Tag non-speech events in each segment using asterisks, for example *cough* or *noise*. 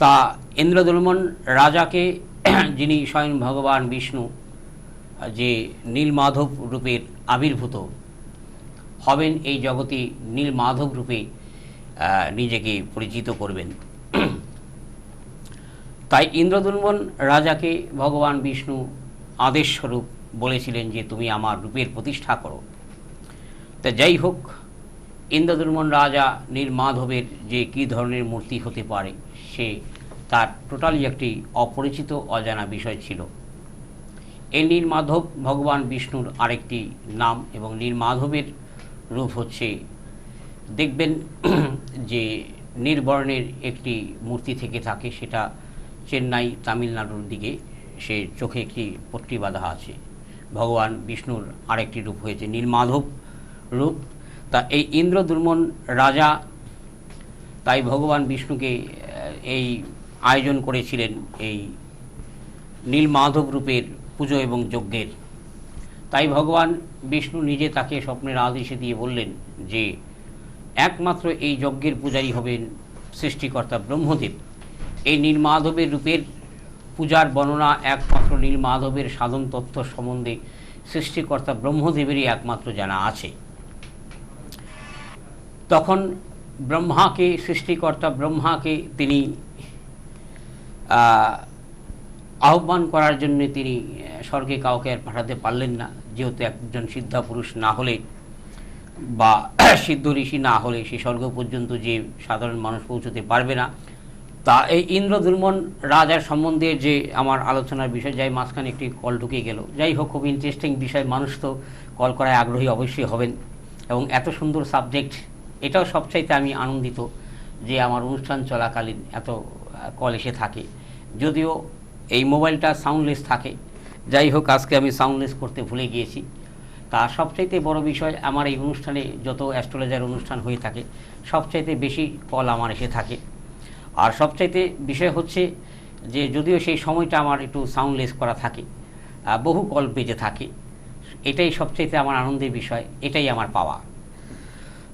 তা ইন্দ্রদুলমন রাজাকে *clears throat* যিনি স্বয়ং ভগবান বিষ্ণু, যে নীলমাধব রূপের আবির্ভূত হবেন, এই জগতে নীলমাধব রূপে নিজেকে পরিচিত করবেন। *clears throat* তাই ইন্দ্রদুলমন রাজাকে ভগবান বিষ্ণু আদেশ স্বরূপ বলেছিলেন যে, তুমি আমার রূপের প্রতিষ্ঠা করো। তা যাই হোক, ইন্দ্রদুলমন রাজা নীলমাধবের যে কী ধরনের মূর্তি হতে পারে সে তার টোটালি একটি অপরিচিত অজানা বিষয় ছিল। এই নীলমাধব ভগবান বিষ্ণুর আরেকটি নাম এবং নীলমাধবের রূপ হচ্ছে, দেখবেন *clears throat* যে নীলবর্ণের একটি মূর্তি থেকে থাকে, সেটা চেন্নাই তামিলনাড়ুর দিকে, সে চোখে একটি পট্টি বাঁধা আছে। ভগবান বিষ্ণুর আরেকটি রূপ হয়েছে নীলমাধব রূপ। তা এই ইন্দ্র দুর্মন রাজা, তাই ভগবান বিষ্ণুকে এই আয়োজন করেছিলেন এই নীলমাধব রূপের পুজো এবং যজ্ঞের। তাই ভগবান বিষ্ণু নিজে তাকে স্বপ্নের আদেশে দিয়ে বললেন যে, একমাত্র এই যজ্ঞের পূজারী হবেন সৃষ্টিকর্তা ব্রহ্মদেব। এই নীলমাধবের রূপের পূজার বর্ণনা একমাত্র নীলমাধবের সাধন তত্ত্ব সম্বন্ধে সৃষ্টিকর্তা ব্রহ্মদেবেরই একমাত্র জানা আছে। তখন ব্রহ্মাকে সৃষ্টিকর্তা ব্রহ্মাকে তিনি আহ, আহ্বান করার জন্য তিনি স্বর্গে কাউকে আর পাঠাতে পারলেন না। যেহেতু একজন সিদ্ধা পুরুষ না হলে বা *clears throat* সিদ্ধ ঋষি না হলে সে স্বর্গ পর্যন্ত যে সাধারণ মানুষ পৌঁছতে পারবে না। তা এই ইন্দ্র দুর্মন রাজার সম্বন্ধে যে আমার আলোচনার বিষয় যাই মাঝখানে একটি কল ঢুকে গেল। যাই হোক খুব ইন্টারেস্টিং বিষয়। মানুষ তো কল করায় আগ্রহী অবশ্যই হবেন। এবং এত সুন্দর সাবজেক্ট এটাও সবচাইতে আমি আনন্দিত যে আমার অনুষ্ঠান চলাকালীন এত কল এসে থাকে। যদিও এই মোবাইলটা সাউন্ডলেস থাকে। যাই হোক, আজকে আমি সাউন্ডলেস করতে ভুলে গিয়েছি। তা সবচাইতে বড় বিষয়, আমার এই অনুষ্ঠানে যত অ্যাস্ট্রোলজার অনুষ্ঠান হয়ে থাকে, সবচাইতে বেশি কল আমার এসে থাকে। আর সবচাইতে বিষয় হচ্ছে যে যদিও সেই সময়টা আমার একটু সাউন্ডলেস করা থাকে বহু কল বেজে থাকে, এটাই সবচাইতে আমার আনন্দের বিষয়, এটাই আমার পাওয়া।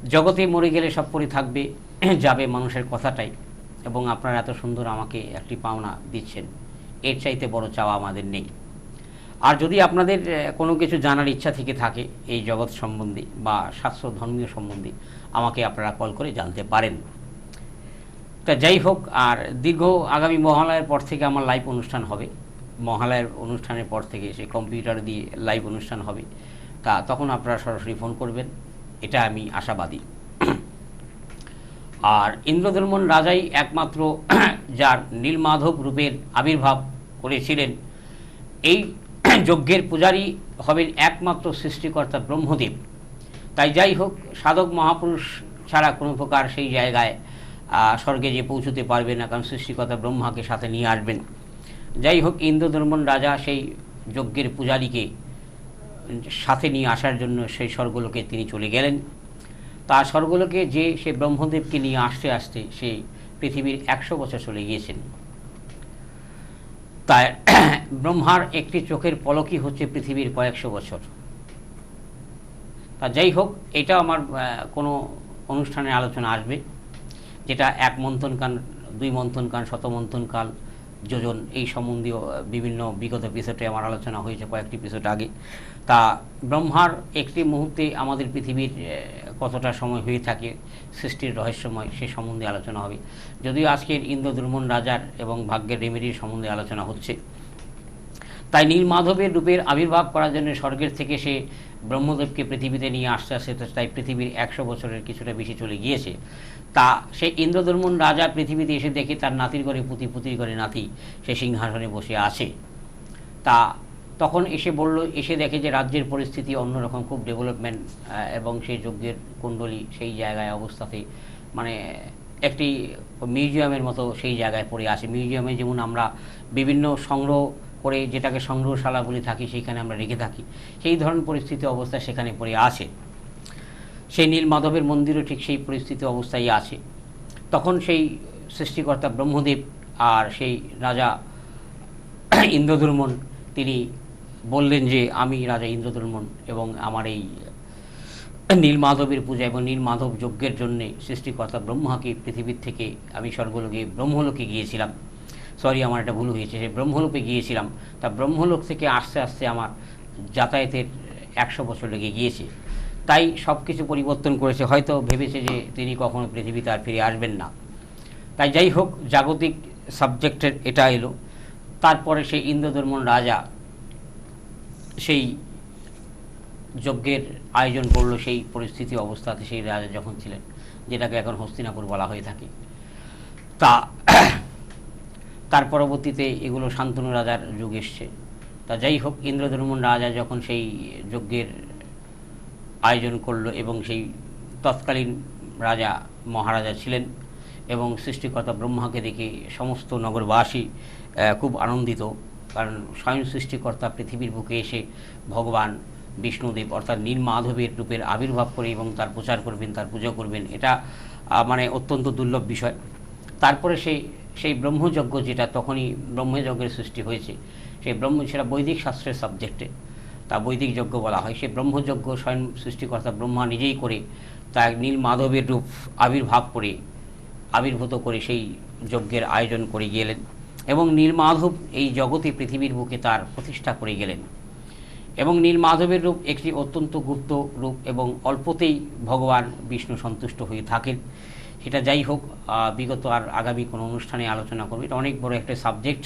জগতে মরে গেলে সব পরে থাকবে, *clears throat* যাবে মানুষের কথাটাই। এবং আপনারা এত সুন্দর আমাকে একটি পাওনা দিচ্ছেন। এর চাইতে বড় চাওয়া আমাদের নেই। আর যদি আপনাদের কোনো কিছু জানার ইচ্ছা থেকে থাকে এই জগৎ সম্বন্ধে বা শাস্ত্র ধর্মীয় সম্বন্ধে, আমাকে আপনারা কল করে জানতে পারেন। তা যাই হোক, আর দীর্ঘ আগামী মহালয়ের পর থেকে আমার লাইভ অনুষ্ঠান হবে। মহালয়ের অনুষ্ঠানের পর থেকে সে কম্পিউটার দিয়ে লাইভ অনুষ্ঠান হবে। তা তখন আপনারা সরাসরি ফোন করবেন। এটা আমি আশাবাদী। আর ইন্দ্রধর্মন রাজাই একমাত্র যার নীলমাধব রূপের আবির্ভাব করেছিলেন। এই যজ্ঞের পূজারী হবেন একমাত্র সৃষ্টিকর্তা ব্রহ্মদেব। তাই যাই হোক, সাধক মহাপুরুষ ছাড়া কোনো প্রকার সেই জায়গায় স্বর্গে যে পৌঁছতে পারবে না, কারণ সৃষ্টিকর্তা ব্রহ্মাকে সাথে নিয়ে আসবেন। যাই হোক, ইন্দ্রধর্মন রাজা সেই যজ্ঞের পূজারীকে সাথে নিয়ে আসার জন্য সেই স্বর্গলোকে তিনি চলে গেলেন। তার স্বর্গলোকে যে সে ব্রহ্মদেবকে নিয়ে আসতে আসতে সে পৃথিবীর একশো বছর চলে গিয়েছেন। তাই *clears throat* ব্রহ্মার একটি চোখের পলকই হচ্ছে পৃথিবীর কয়েকশো বছর। তা যাই হোক, এটা আমার কোনো অনুষ্ঠানের আলোচনা আসবে, যেটা এক মন্থনকাল, দুই মন্থনকাল শত মন্থনকাল যোজন এই সম্বন্ধীয় বিভিন্ন বিগত এপিসোডে আমার আলোচনা হয়েছে কয়েকটি এপিসোড আগে। তা ব্রহ্মার একটি মুহূর্তে আমাদের পৃথিবীর কতটা সময় হয়ে থাকে, সৃষ্টির রহস্যময় সে সম্বন্ধে আলোচনা হবে। যদিও আজকের ইন্দ্র দুর্মন রাজার এবং ভাগ্যের রেমেডির সম্বন্ধে আলোচনা হচ্ছে। তাই নীলমাধবের রূপের আবির্ভাব করার জন্য স্বর্গের থেকে সে ব্রহ্মদেবকে পৃথিবীতে নিয়ে আসতে আসতে তাই পৃথিবীর একশো বছরের কিছুটা বেশি চলে গিয়েছে। তা সে ইন্দ্রধর্মন রাজা পৃথিবীতে এসে দেখে তার নাতির ঘরে পুতি পুতির ঘরে নাতি সে সিংহাসনে বসে আছে। তা তখন এসে বলল, এসে দেখে যে রাজ্যের পরিস্থিতি অন্যরকম, খুব ডেভেলপমেন্ট এবং সেই যজ্ঞের কুণ্ডলী সেই জায়গায় অবস্থাতে মানে একটি মিউজিয়ামের মতো সেই জায়গায় পড়ে আছে। মিউজিয়ামে যেমন আমরা বিভিন্ন সংগ্রহ করে যেটাকে সংগ্রহশালা বলে থাকি, সেইখানে আমরা রেখে থাকি। সেই ধরনের পরিস্থিতি অবস্থা সেখানে পড়ে আছে। সেই নীল মাধবের মন্দিরও ঠিক সেই পরিস্থিতি অবস্থায় আছে। তখন সেই সৃষ্টিকর্তা ব্রহ্মদেব আর সেই রাজা ইন্দ্রদুর্মন তিনি বললেন যে, আমি রাজা ইন্দ্রদুর্মন এবং আমার এই নীল মাধবের পূজা এবং নীল মাধব যজ্ঞের জন্যে সৃষ্টিকর্তা ব্রহ্মাকে পৃথিবীর থেকে আমি স্বর্গলোকে, ব্রহ্মলোকে গিয়েছিলাম। সরি আমার একটা ভুল হয়েছে, সেই ব্রহ্মলোকে গিয়েছিলাম। তা ব্রহ্মলোক থেকে আস্তে আস্তে আমার যাতায়াতের একশো বছর লেগে গিয়েছে। তাই সব কিছু পরিবর্তন করেছে। হয়তো ভেবেছে যে তিনি কখনো পৃথিবীতে আর ফিরে আসবেন না। তাই যাই হোক, জাগতিক সাবজেক্টের এটা এলো। তারপরে সেই ইন্দ্রধর্মন রাজা সেই যজ্ঞের আয়োজন করল, সেই পরিস্থিতি অবস্থাতে সেই রাজা যখন ছিলেন, যেটাকে এখন হস্তিনাপুর বলা হয়ে থাকে। তা তার পরবর্তীতে এগুলো শান্তনু রাজার যুগ এসছে। তা যাই হোক ইন্দ্রধর্মন রাজা যখন সেই যজ্ঞের আয়োজন করল এবং সেই তৎকালীন রাজা মহারাজা ছিলেন এবং সৃষ্টিকর্তা ব্রহ্মাকে দেখে সমস্ত নগরবাসী খুব আনন্দিত। কারণ স্বয়ং সৃষ্টিকর্তা পৃথিবীর বুকে এসে ভগবান, বিষ্ণুদেব অর্থাৎ নীল মাধবের রূপের আবির্ভাব করে এবং তার প্রচার করবেন, তার পুজো করবেন, এটা মানে অত্যন্ত দুর্লভ বিষয়। তারপরে সেই সেই ব্রহ্মযজ্ঞ যেটা তখনই ব্রহ্মযজ্ঞের সৃষ্টি হয়েছে, সেই ব্রহ্ম, সেটা বৈদিক শাস্ত্রের সাবজেক্টে তা বৈদিক যজ্ঞ বলা হয়। সেই ব্রহ্মযজ্ঞ স্বয়ং সৃষ্টিকর্তা ব্রহ্মা নিজেই করে তা নীল মাধবের রূপ আবির্ভাব করে, আবির্ভূত করে সেই যজ্ঞের আয়োজন করে গেলেন এবং নীলমাধব এই জগতে পৃথিবীর বুকে তার প্রতিষ্ঠা করে গেলেন। এবং নীলমাধবের রূপ একটি অত্যন্ত গুপ্ত রূপ এবং অল্পতেই ভগবান বিষ্ণু সন্তুষ্ট হয়ে থাকেন। সেটা যাই হোক বিগত আর আগামী কোনো অনুষ্ঠানে আলোচনা করবে। এটা অনেক বড় একটা সাবজেক্ট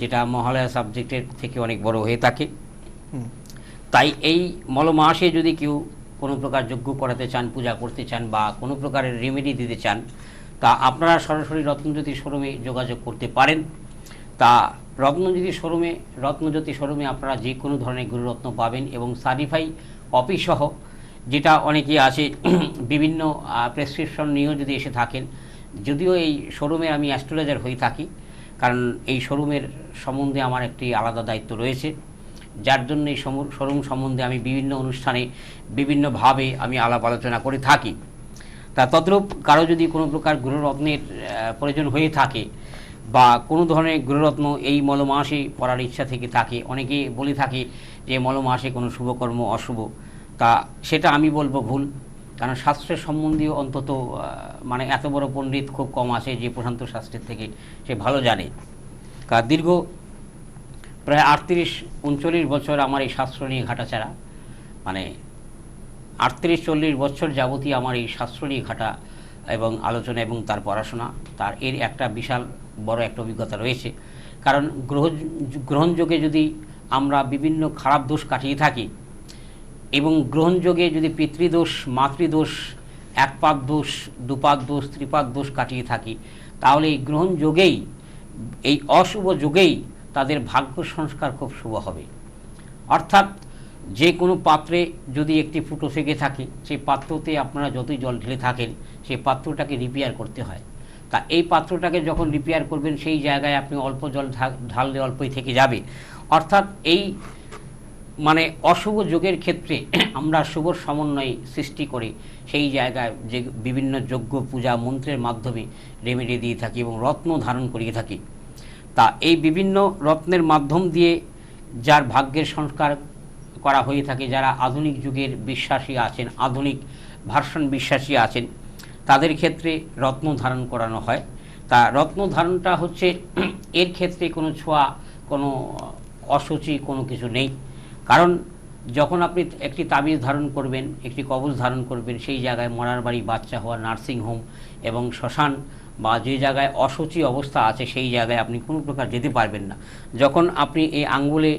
যেটা মহালয়া সাবজেক্টের থেকে অনেক বড় হয়ে থাকে। তাই এই মলমাসে যদি কেউ কোনো প্রকার যজ্ঞ করাতে চান পূজা করতে চান বা কোনো প্রকারের রেমেডি দিতে চান তা আপনারা সরাসরি রত্নজ্যোতি শোরুমে যোগাযোগ করতে পারেন। তা রত্নজ্যোতি শোরুমে রত্নজ্যোতি শোরুমে আপনারা যে কোনো ধরনের গুরুরত্ন পাবেন এবং সার্টিফাই কপি সহ যেটা অনেকেই আছে, *clears throat* বিভিন্ন প্রেসক্রিপশন নিয়েও যদি এসে থাকেন, যদিও এই শোরুমে আমি অ্যাস্ট্রোলজার হয়ে থাকি, কারণ এই শোরুমের সম্বন্ধে আমার একটি আলাদা দায়িত্ব রয়েছে। যার জন্য এই শোরুম সম্বন্ধে আমি বিভিন্ন অনুষ্ঠানে বিভিন্নভাবে আমি আলাপ আলোচনা করে থাকি। তা তদ্রূপ কারও যদি কোনো প্রকার গৃহরত্নের প্রয়োজন হয়ে থাকে, বা কোনো ধরনের গৃহরত্ন এই মলমাসে পড়ার ইচ্ছা থেকে থাকে, অনেকে বলে থাকে যে মলমাসে কোনো শুভকর্ম অশুভ। তা সেটা আমি বলব ভুল। কারণ শাস্ত্রের সম্বন্ধীয় অন্তত মানে এত বড় পণ্ডিত খুব কম আছে যে প্রশান্ত শাস্ত্রের থেকে সে ভালো জানে। কারণ দীর্ঘ প্রায় আটত্রিশ, উনচল্লিশ বছর আমার এই শাস্ত্র নিয়ে ঘাটাচারা। মানে আটত্রিশ, চল্লিশ বছর যাবতীয় আমার এই শাস্ত্র নিয়ে ঘাটা এবং আলোচনা এবং তার পড়াশোনা, তার এর একটা বিশাল বড় একটা অভিজ্ঞতা রয়েছে। কারণ গ্রহ গ্রহণযোগে যদি আমরা বিভিন্ন খারাপ দোষ কাটিয়ে থাকি এবং গ্রহণযোগে যদি পিতৃদোষ, মাতৃদোষ, একপাক দোষ, দুপাক দোষ, ত্রিপাক দোষ কাটিয়ে থাকি, তাহলে এই গ্রহণযোগেই, এই অশুভ যোগেই তাদের ভাগ্য সংস্কার খুব শুভ হবে। অর্থাৎ যে কোনো পাত্রে যদি একটি ফুটো থেকে থাকে, সেই পাত্রতে আপনারা যতই জল ঢেলে থাকেন, সেই পাত্রটাকে রিপেয়ার করতে হয়। তা এই পাত্রটাকে যখন রিপেয়ার করবেন, সেই জায়গায় আপনি অল্প জল ঢাললে অল্পই থেকে যাবে। অর্থাৎ এই মানে অশুভ যোগের ক্ষেত্রে *clears throat* আমরা শুভ সমন্বয় সৃষ্টি করে সেই জায়গায় যে বিভিন্ন যজ্ঞ, পূজা, মন্ত্রের মাধ্যমে রেমেডি দিয়ে থাকি এবং রত্ন ধারণ করিয়ে থাকি। তা এই বিভিন্ন রত্নের মাধ্যম দিয়ে যার ভাগ্যের সংস্কার করা হয়ে থাকে, যারা আধুনিক যুগের বিশ্বাসী আছেন, আধুনিক ভার্সন বিশ্বাসী আছেন, তাদের ক্ষেত্রে রত্ন ধারণ করানো হয়। তা রত্ন ধারণটা হচ্ছে *clears throat* এর ক্ষেত্রে কোনো ছোঁয়া, কোনো অসুচি, কোনো কিছু নেই। কারণ যখন আপনি একটি তাবিজ ধারণ করবেন, একটি কবজ ধারণ করবেন, সেই জায়গায় মরার বাড়ি, বাচ্চা হওয়া, নার্সিং হোম এবং শ্মশান বা যে জায়গায় অসুচি অবস্থা আছে, সেই জায়গায় আপনি কোনো প্রকার যেতে পারবেন না। যখন আপনি এই আঙ্গুলে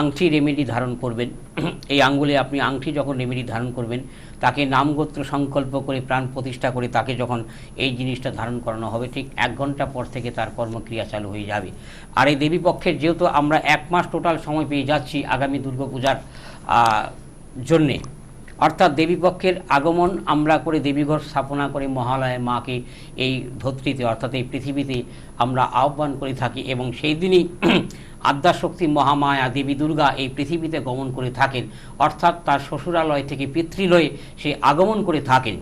আংটি রেমেডি ধারণ করবেন। *clears throat* এই আঙ্গুলে আপনি আংটি যখন রেমেডি ধারণ করবেন, তাকে নামগোত্র সংকল্প করে প্রাণ প্রতিষ্ঠা করে তাকে যখন এই জিনিসটা ধারণ করানো হবে, ঠিক এক ঘণ্টা পর থেকে তার কর্মক্রিয়া চালু হয়ে যাবে। আর এই দেবীপক্ষের যেহেতু আমরা এক মাস টোটাল সময় পেয়ে যাচ্ছি আগামী দুর্গাপূজার জন্যে অর্থাৎ দেবীপক্ষের আগমন আমরা করে দেবীঘর স্থাপনা করে মহালয়ে মাকে এই ধত্রীতে অর্থাৎ এই পৃথিবীতে আমরা আহ্বান করে থাকি এবং সেই দিনই *clears throat* আদ্যাশক্তি মহামায়া দেবী দুর্গা এই পৃথিবীতে গমন করে থাকেন। অর্থাৎ তার শ্বশুরালয় থেকে পিতৃলয়ে সে আগমন করে থাকেন।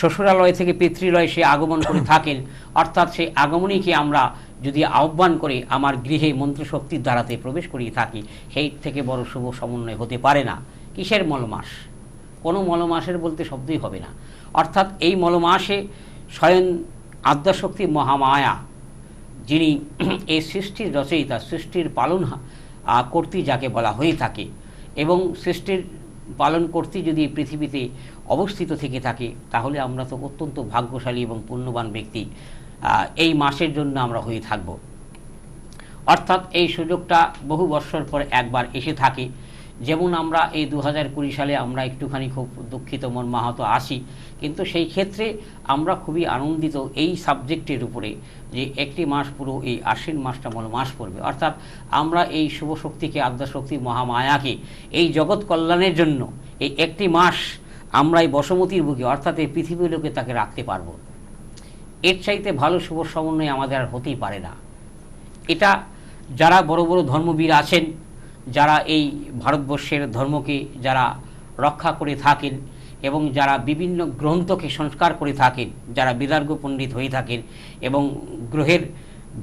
শ্বশুরালয় থেকে পিতৃলয়ে সে আগমন করে *clears throat* থাকেন। অর্থাৎ সেই আগমনীকে আমরা যদি আহ্বান করে আমার গৃহে মন্ত্রশক্তির দ্বারাতে প্রবেশ করিয়ে থাকি সেই থেকে বড় শুভ সমন্বয় হতে পারে না। কিসের মলমাস? কোনো মলমাসের বলতে শব্দই হবে না। অর্থাৎ এই মলমাসে স্বয়ং আদ্যাশক্তি মহামায়া, যিনি *clears throat* এই সৃষ্টির রচয়িতা, সৃষ্টির পালন কর্তী যাকে বলা হয়ে থাকে এবং সৃষ্টির পালন কর্তী যদি পৃথিবীতে অবস্থিত থেকে থাকে, তাহলে আমরা তো অত্যন্ত ভাগ্যশালী এবং পুণ্যবান ব্যক্তি। এই মাসের জন্য আমরা হয়ে থাকব। অর্থাৎ এই সুযোগটা বহু বৎসর পর একবার এসে থাকে। যেমন আমরা এই দু হাজার কুড়ি সালে আমরা একটুখানি খুব দুঃখিত, মন মাহাতো আসি কিন্তু সেই ক্ষেত্রে আমরা খুবই আনন্দিত এই সাবজেক্টের উপরে যে একটি মাস পুরো এই আশ্বিন মাসটা মূল মাস পড়বে। অর্থাৎ আমরা এই শুভ শক্তিকে আদ্যাশক্তি মহামায়াকে এই জগৎ কল্যাণের জন্য এই একটি মাস আমরা এই বসমতির বুকে, অর্থাৎ এই পৃথিবীর লোকে তাকে রাখতে পারব। এর চাইতে ভালো শুভ সমন্বয় আমাদের আর হতেই পারে না। এটা যারা বড় বড় ধর্মবীর আছেন যারা এই ভারতবর্ষের ধর্মকে যারা রক্ষা করে থাকেন এবং যারা বিভিন্ন গ্রন্থকে সংস্কার করে থাকেন, যারা বিদার্গ পণ্ডিত হয়ে থাকেন এবং গ্রহের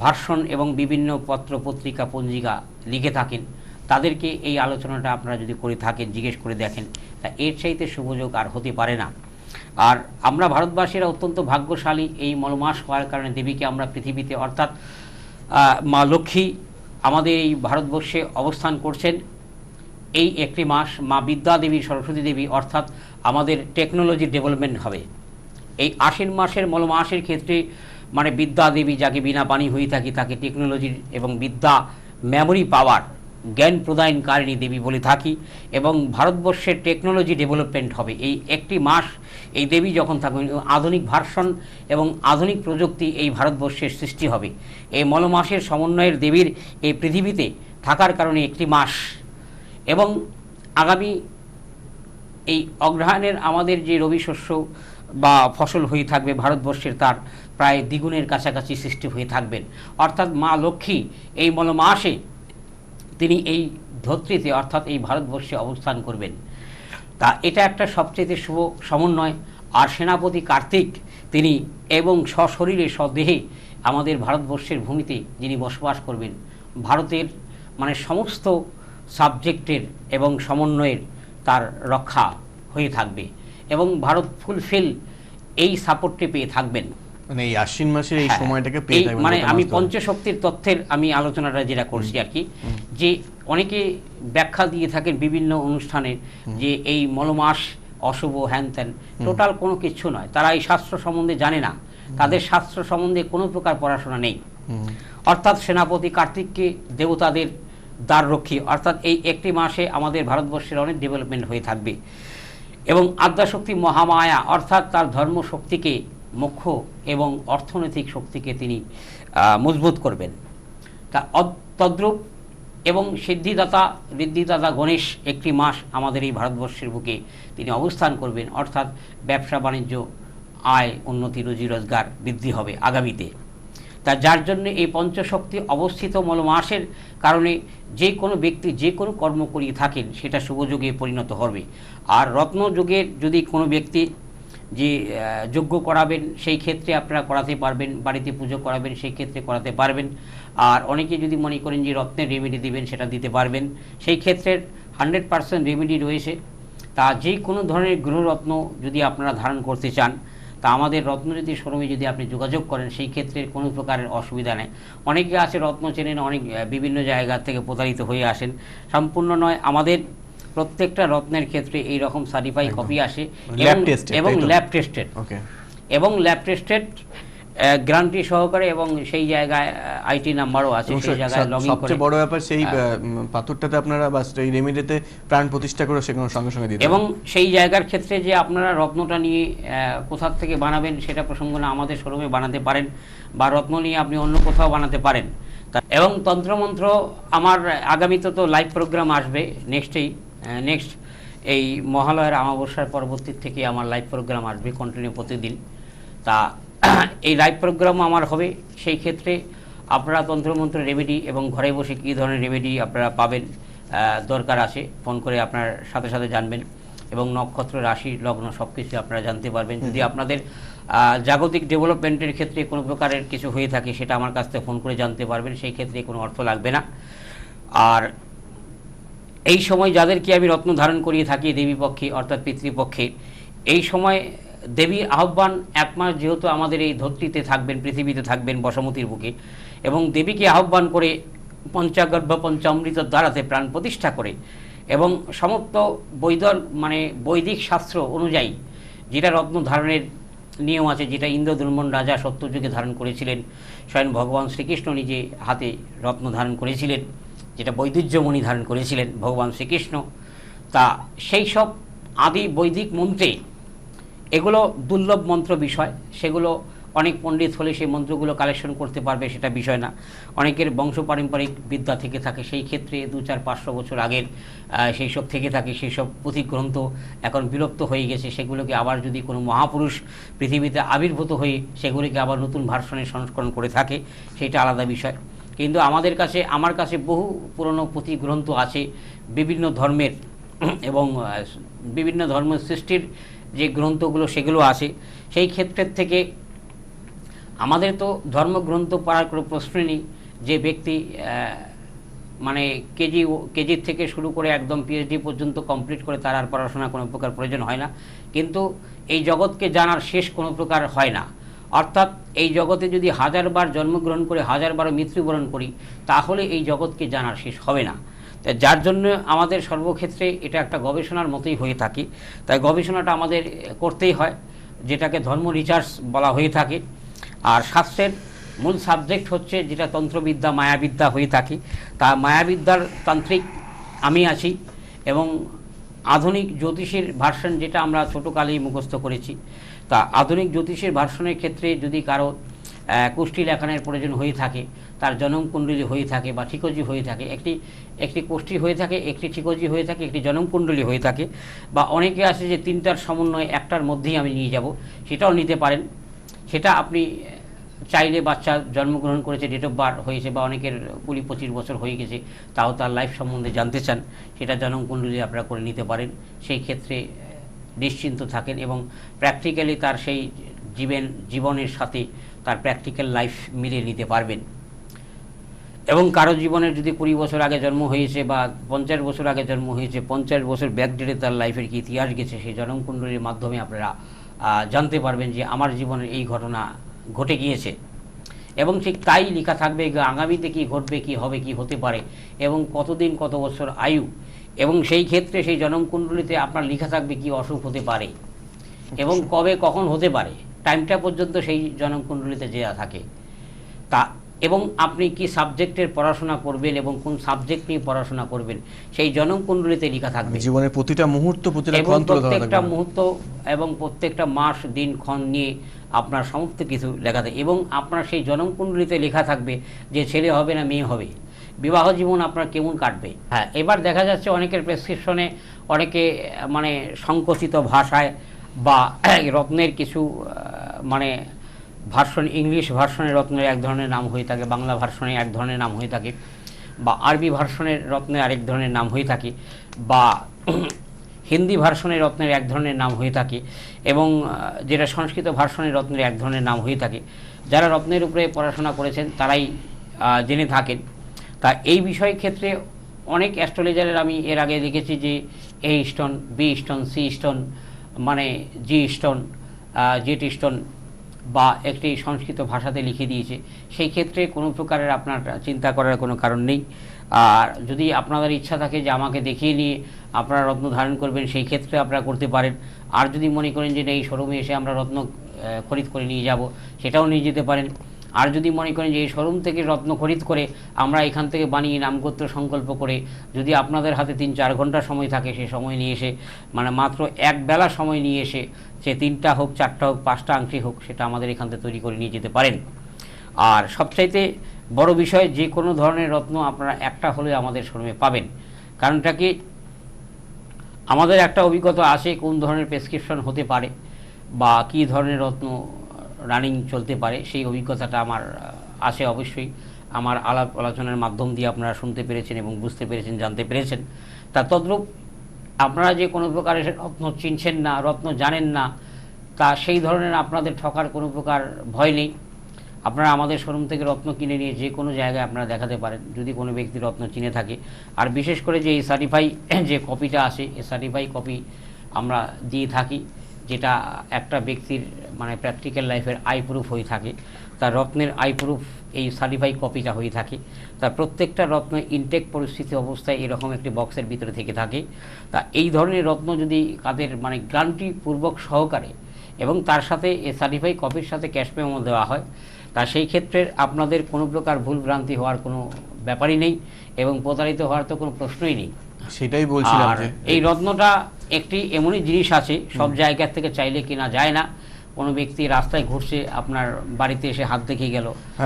ভার্সন এবং বিভিন্ন পত্র, পত্রিকা, পঞ্জিকা লিখে থাকেন, তাদেরকে এই আলোচনাটা আপনারা যদি করে থাকেন, জিজ্ঞেস করে দেখেন, তা এর চাইতে শুভযোগ আর হতে পারে না। আর আমরা ভারতবাসীরা অত্যন্ত ভাগ্যশালী এই মলমাস হওয়ার কারণে দেবীকে আমরা পৃথিবীতে অর্থাৎ মা লক্ষ্মী আমাদের এই ভারতবর্ষে অবস্থান করছেন এই একটি মাস মা বিদ্যা দেবী, সরস্বতী দেবী, অর্থাৎ আমাদের টেকনোলজি ডেভেলপমেন্ট হবে। এই আশ্বিন মাসের মল মাসের ক্ষেত্রে মানে বিদ্যা দেবী যাকে বিনা পানি হয়ে থাকি, তাকে টেকনোলজির এবং বিদ্যা মেমোরি পাওয়ার জ্ঞান প্রদায়নকারিণী দেবী বলে থাকি এবং ভারতবর্ষের টেকনোলজি ডেভেলপমেন্ট হবে। এই একটি মাস এই দেবী যখন থাকবেন আধুনিক ভার্সন এবং আধুনিক প্রযুক্তি এই ভারতবর্ষের সৃষ্টি হবে। এই মলমাসের সমন্বয়ের দেবীর এই পৃথিবীতে থাকার কারণে একটি মাস এবং আগামী এই অগ্রহায়ণের আমাদের যে রবি শস্য বা ফসল হয়ে থাকবে ভারতবর্ষের তার প্রায় দ্বিগুণের কাছাকাছি সৃষ্টি হয়ে থাকবেন। অর্থাৎ মা লক্ষ্মী এই মলমাসে তিনি এই ধত্রীতে অর্থাৎ এই ভারতবর্ষে অবস্থান করবেন। তা এটা একটা সবচেয়ে শুভ সমন্বয়। আর সেনাপতি কার্তিক তিনি এবং সশরীরে, স্বদেহে আমাদের ভারতবর্ষের ভূমিতে যিনি বসবাস করবেন, ভারতের মানে সমস্ত সাবজেক্টের এবং সমন্বয়ের তার রক্ষা হয়ে থাকবে এবং ভারত ফুলফিল এই সাপোর্টটি পেয়ে থাকবেন। মানে এই আশ্বিন মাসের এই হ্যাঁ, সময়টাকে পেয়ে মানে আমি পঞ্চশক্তির তথ্যের আমি আলোচনাটা যেটা করছি আর কি যে অনেকে ব্যাখ্যা দিয়ে থাকেন বিভিন্ন অনুষ্ঠানে যে এই মলমাস অশুভ হ্যান ত্যান টোটাল কোনো কিছু নয়। তারা এই শাস্ত্র সম্বন্ধে জানে না। তাদের শাস্ত্র সম্বন্ধে কোনো প্রকার পড়াশোনা নেই। অর্থাৎ সেনাপতি কার্তিককে দেবতাদের দ্বাররক্ষী অর্থাৎ এই একটি মাসে আমাদের ভারতবর্ষের অনেক ডেভেলপমেন্ট হয়ে থাকবে। এবং আদ্যাশক্তি মহামায়া অর্থাৎ তার ধর্ম শক্তিকে মুখ্য এবং অর্থনৈতিক শক্তিকে তিনি মজবুত করবেন। তা তদ্রূপ এবং সিদ্ধিদাতা ঋদ্ধিদাতা গণেশ একটি মাস আমাদের এই ভারতবর্ষের বুকে তিনি অবস্থান করবেন। অর্থাৎ ব্যবসা বাণিজ্য, আয়, উন্নতি, রুজি রোজগার বৃদ্ধি হবে আগামীতে। তা যার জন্য এই পঞ্চশক্তি অবস্থিত মলমাসের কারণে যে কোনো ব্যক্তি যে কোনো কর্ম করিয়ে থাকেন, সেটা শুভযোগে পরিণত হবে। আর রত্নযুগের যদি কোনো ব্যক্তি যে যজ্ঞ করাবেন, সেই ক্ষেত্রে আপনারা করাতে পারবেন, বাড়িতে পুজো করাবেন, সেই ক্ষেত্রে করাতে পারবেন। আর অনেকে যদি মনে করেন যে, রত্নের রেমেডি দিবেন, সেটা দিতে পারবেন। সেই ক্ষেত্রে হান্ড্রেড পার্সেন্ট রেমেডি রয়েছে। তা যে কোনো ধরনের গ্রহরত্ন যদি আপনারা ধারণ করতে চান, তা আমাদের রত্নজ্যোতি শোরুমে যদি আপনি যোগাযোগ করেন, সেই ক্ষেত্রে কোনো প্রকারের অসুবিধা নেই। অনেকে আছে রত্ন চেনেন, অনেক বিভিন্ন জায়গা থেকে প্রতারিত হয়ে আসেন। সম্পূর্ণ নয়, আমাদের প্রত্যেকটা রত্নের ক্ষেত্রে এই রকম সার্টিফাই কপি আসে। এবং- tested, এবং? ল্যাব টেস্টেড ওকে এবং ল্যাব টেস্টেড গ্যারান্টি সহকারে এবং সেই জায়গায় আইটি নাম্বারও আছে সেই জায়গায় সব- লগ ইন করে। সবচেয়ে বড় ব্যাপার সেই পাথরটাতে আপনারা বা এই রেমিডিতে প্রাণ প্রতিষ্ঠা করে সেখানে সঙ্গে সঙ্গে দিতে এবং সেই জায়গার ক্ষেত্রে যে আপনারা রত্নটা নিয়ে কোথা থেকে বানাবেন সেটা প্রসঙ্গ না আমাদের শোরুমে বানাতে পারেন বা রত্ন নিয়ে আপনি অন্য কোথাও বানাতে পারেন। এবং তন্ত্রমন্ত্র আমার আগামীতে তো লাইভ প্রোগ্রাম আসবে নেক্সটেই নেক্সট এই মহালয়ের আমাবস্যার পরবর্তী থেকে আমার লাইভ প্রোগ্রাম আসবে কন্টিনিউ প্রতিদিন। তা *clears throat* এই লাইভ প্রোগ্রাম আমার হবে সেই ক্ষেত্রে আপনারা তন্ত্রমন্ত্র রেমেডি এবং ঘরে বসে কী ধরনের রেমেডি আপনারা পাবেন দরকার আছে ফোন করে আপনার সাথে সাথে জানবেন। এবং নক্ষত্র রাশি লগ্ন সব কিছু আপনারা জানতে পারবেন। যদি আপনাদের জাগতিক ডেভেলপমেন্টের ক্ষেত্রে কোনো প্রকারের কিছু হয়ে থাকে সেটা আমার কাছ থেকে ফোন করে জানতে পারবেন সেই ক্ষেত্রে কোনো অর্থ লাগবে না। আর এই সময় যাদেরকে আমি রত্ন ধারণ করিয়ে থাকি দেবী পক্ষে, অর্থাৎ পিতৃপক্ষে, এই সময় দেবীর আহ্বান এক মাস যেহেতু আমাদের এই ধরতিতে থাকবেন, পৃথিবীতে থাকবেন বসমতির বুকে, এবং দেবীকে আহ্বান করে পঞ্চাগর্ভ পঞ্চামৃতর দ্বারাতে প্রাণ প্রতিষ্ঠা করে, এবং সমস্ত বৈদর মানে বৈদিক শাস্ত্র অনুযায়ী যেটা রত্ন ধারণের নিয়ম আছে, যেটা ইন্দ্রদুর্মন রাজা সত্যযুগে ধারণ করেছিলেন, স্বয়ং ভগবান শ্রীকৃষ্ণ নিজে হাতে রত্ন ধারণ করেছিলেন যেটা বৈদুর্যমণি ধারণ করেছিলেন, ভগবান শ্রীকৃষ্ণ, তা সেই সব আদি বৈদিক মন্ত্রে, এগুলো দুর্লভ মন্ত্র বিষয়, সেগুলো অনেক পণ্ডিত হলে সেই মন্ত্রগুলো কালেকশন করতে পারবে সেটা বিষয় না। অনেকের বংশ পারম্পরিক বিদ্যা থেকে থাকে, সেই ক্ষেত্রে দু চার পাঁচশো বছর আগের সেই সব থেকে থাকে, সেই সব পুঁথি গ্রন্থ এখন বিলুপ্ত হয়ে গেছে, সেগুলোকে আবার যদি কোনো মহাপুরুষ পৃথিবীতে আবির্ভূত হয়ে সেগুলিকে আবার নতুন ভার্সনে সংস্করণ করে থাকে, সেটা আলাদা বিষয়। কিন্তু আমাদের কাছে, আমার কাছে বহু পুরনো পুঁথি গ্রন্থ আছে, বিভিন্ন ধর্মের, এবং বিভিন্ন ধর্ম সৃষ্টির যে গ্রন্থগুলো সেগুলো আছে, সেই ক্ষেত্রের থেকে আমাদের তো ধর্মগ্রন্থ পড়ার কোনো প্রশ্ন নেই। যে ব্যক্তি মানে কেজি, কেজির থেকে শুরু করে একদম পিএইচডি পর্যন্ত কমপ্লিট করে তার আর পড়াশোনা কোনো প্রকার প্রয়োজন হয় না। কিন্তু এই জগৎকে জানার শেষ কোনো প্রকার হয় না। অর্থাৎ এই জগতে যদি হাজারবার জন্মগ্রহণ করে হাজারবার মৃত্যুবরণ করি, তাহলে এই জগৎকে জানার শেষ হবে না। যার জন্য আমাদের সর্বক্ষেত্রে এটা একটা গবেষণার মতোই হয়ে থাকে। তাই গবেষণাটা আমাদের করতেই হয়, যেটাকে ধর্ম রিসার্চ বলা হয়ে থাকে। আর শাস্ত্রের মূল সাবজেক্ট হচ্ছে যেটা তন্ত্রবিদ্যা, মায়াবিদ্যা হয়ে থাকে। তা মায়াবিদ্যার তান্ত্রিক আমি আছি এবং আধুনিক জ্যোতিষের ভার্সন যেটা আমরা ছোটোকালেই মুখস্থ করেছি, তা আধুনিক জ্যোতিষের ভার্সনের ক্ষেত্রে যদি কারও কুষ্টি লেখানের প্রয়োজন হয়ে থাকে, তার জনম কুণ্ডলী হয়ে থাকে বা ঠিকজি হয়ে থাকে, একটি একটি কোষ্ঠী হয়ে থাকে, একটি ঠিকজি হয়ে থাকে, একটি জনমকুণ্ডলী হয়ে থাকে, বা অনেকে আছে যে তিনটার সমন্বয় একটার মধ্যেই আমি নিয়ে যাব, সেটাও নিতে পারেন। সেটা আপনি চাইলে বাচ্চা জন্মগ্রহণ করেছে ডেট অফ বার্থ হয়েছে বা অনেকের কুড়ি পঁচিশ বছর হয়ে গেছে, তাও তার লাইফ সম্বন্ধে জানতে চান, সেটা জনমকুণ্ডলী আপনারা করে নিতে পারেন। সেই ক্ষেত্রে নিশ্চিন্ত থাকেন এবং প্র্যাকটিক্যালি তার সেই জীবন, জীবনের সাথে তার প্র্যাকটিক্যাল লাইফ মিলিয়ে নিতে পারবেন। এবং কারও জীবনের যদি কুড়ি বছর আগে জন্ম হয়েছে বা পঞ্চাশ বছর আগে জন্ম হয়েছে, পঞ্চাশ বছর ব্যাকডেটে তার লাইফের কি ইতিহাস গেছে, সেই জনমকুণ্ডলীর মাধ্যমে আপনারা জানতে পারবেন যে আমার জীবনের এই ঘটনা ঘটে গিয়েছে। এবং ঠিক তাই লেখা থাকবে আগামীতে কি ঘটবে, কি হবে, কি হতে পারে, এবং কতদিন, কত বছর আয়ু, এবং সেই ক্ষেত্রে সেই জনমকুণ্ডলিতে আপনার লেখা থাকবে কি অসুখ হতে পারে, এবং কবে, কখন হতে পারে। টাইমটা পর্যন্ত সেই জনমকুণ্ডলিতে দেওয়া থাকে। তা এবং আপনি কি সাবজেক্টের পড়াশোনা করবেন এবং কোন সাবজেক্ট নিয়ে পড়াশোনা করবেন সেই জনমকুণ্ডলীতে লেখা থাকবে। জীবনের প্রতিটা মুহূর্ত এবং প্রত্যেকটা মুহূর্ত এবং প্রত্যেকটা মাস দিন ক্ষণ নিয়ে আপনার সমস্ত কিছু লেখা থাকে এবং আপনার সেই জনম জনমকুণ্ডলীতে লেখা থাকবে যে ছেলে হবে না মেয়ে হবে। বিবাহ জীবন আপনার কেমন কাটবে? হ্যাঁ এবার দেখা যাচ্ছে অনেকের প্রেসক্রিপশনে অনেকে মানে সংকোচিত ভাষায় বা রত্নের কিছু মানে ভার্সন, ইংলিশ ভার্সনের রত্নের এক ধরনের নাম হয়ে থাকে, বাংলা ভার্সনে এক ধরনের নাম হয়ে থাকে, বা আরবি ভার্সনের রত্নের আরেক ধরনের নাম হয়ে থাকে, বা *clears throat* হিন্দি ভার্সনের রত্নের এক ধরনের নাম হয়ে থাকে, এবং যেটা সংস্কৃত ভার্সনের রত্নের এক ধরনের নাম হয়ে থাকে। যারা রত্নের উপরে পড়াশোনা করেছেন, তারাই জেনে থাকেন। তা এই বিষয় ক্ষেত্রে অনেক অ্যাস্ট্রোলজারের আমি এর আগে দেখেছি যে A stone, B stone, C stone মানে জি স্টোন জেট স্টোন বা একটি সংস্কৃত ভাষাতে লিখে দিয়েছে, সেই ক্ষেত্রে কোনো প্রকারের আপনার চিন্তা করার কোনো কারণ নেই। আর যদি আপনাদের ইচ্ছা থাকে যে আমাকে দেখিয়ে নিয়ে আপনারা রত্ন ধারণ করবেন, সেই ক্ষেত্রে আপনারা করতে পারেন। আর যদি মনে করেন যে এই শোরুমে এসে আমরা রত্ন খরিদ করে নিয়ে যাব, সেটাও নিয়ে যেতে পারেন। আর যদি মনে করেন যে এই শোরুম থেকে রত্ন খরিদ করে আমরা এখান থেকে বানিয়ে নামগোত্র সংকল্প করে যদি আপনাদের হাতে তিন চার ঘণ্টা সময় থাকে সেই সময় নিয়ে এসে মানে মাত্র এক বেলা সময় নিয়ে এসে সে তিনটা হোক, চারটা হোক, পাঁচটা আংটি হোক, সেটা আমাদের এখান থেকে তৈরি করে নিয়ে যেতে পারেন। আর সবচাইতে বড় বিষয়, যে কোনো ধরনের রত্ন আপনারা একটা হলে আমাদের শোরুমে পাবেন। কারণটা কি? আমাদের একটা অভিজ্ঞতা আছে কোন ধরনের প্রেসক্রিপশন হতে পারে বা কী ধরনের রত্ন রানিং চলতে পারে, সেই অভিজ্ঞতাটা আমার আছে অবশ্যই। আমার আলাপ আলোচনার মাধ্যম দিয়ে আপনারা শুনতে পেরেছেন এবং বুঝতে পেরেছেন, জানতে পেরেছেন। তা তদ্রূপ আপনারা যে কোনো প্রকারের রত্ন চিনছেন না, রত্ন জানেন না, তা সেই ধরনের আপনাদের ঠকার কোনো প্রকার ভয় নেই। আপনারা আমাদের শোরুম থেকে রত্ন কিনে নিয়ে যে কোনো জায়গায় আপনারা দেখাতে পারেন, যদি কোনো ব্যক্তি রত্ন চিনে থাকে। আর বিশেষ করে যে এই সার্টিফাই যে কপিটা আসে এই সার্টিফাই কপি আমরা দিয়ে থাকি। যেটা একটা ব্যক্তির মানে প্র্যাকটিক্যাল লাইফের আই প্রুফ হয়ে থাকে। তার রত্নের আই প্রুফ এই সার্টিফাই কপিটা হয়ে থাকে। তার প্রত্যেকটা রত্ন ইনটেক পরিস্থিতি অবস্থায় এরকম একটি বক্সের ভিতরে থেকে থাকে। তা এই ধরনের রত্ন যদি কাদের মানে গ্রান্টি পূর্বক সহকারে এবং তার সাথে এই সার্টিফাই কপির সাথে ক্যাশ মেমো দেওয়া হয়, তা সেই ক্ষেত্রে আপনাদের কোনো প্রকার ভুল ভ্রান্তি হওয়ার কোনো ব্যাপারই নেই এবং প্রতারিত হওয়ার তো কোনো প্রশ্নই নেই। সেটাই বলছিলাম এই রত্নটা একটি এমনই জিনিস আছে সব জায়গা থেকে চাইলে কিনা যায় না। কোনো ব্যক্তি রাস্তায় ঘুরছে আপনার বাড়িতে এসে হাত দেখিয়ে গেল। হ্যাঁ,